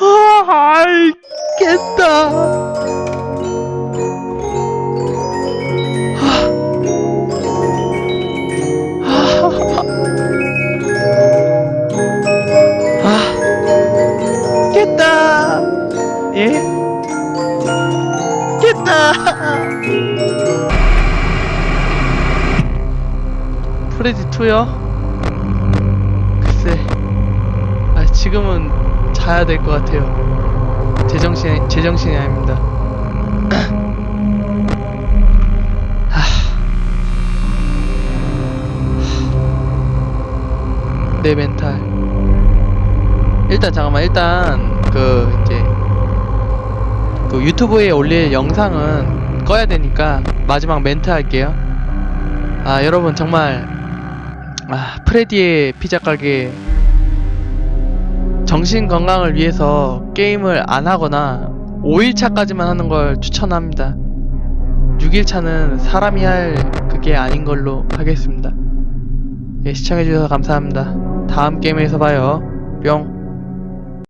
아, 알겠다. 아, 깼다. 예? 깼다. 프레디 2요? 지금은 자야 될 것 같아요. 제정신 제정신이 아닙니다. 하. 내 멘탈. 일단 잠깐만 일단 그 이제 그 유튜브에 올릴 영상은 꺼야 되니까 마지막 멘트 할게요. 아 여러분 정말 아 프레디의 피자 가게 정신 건강을 위해서 게임을 안 하거나 5일차까지만 하는 걸 추천합니다. 6일차는 사람이 할 그게 아닌 걸로 하겠습니다. 예, 시청해주셔서 감사합니다. 다음 게임에서 봐요. 뿅.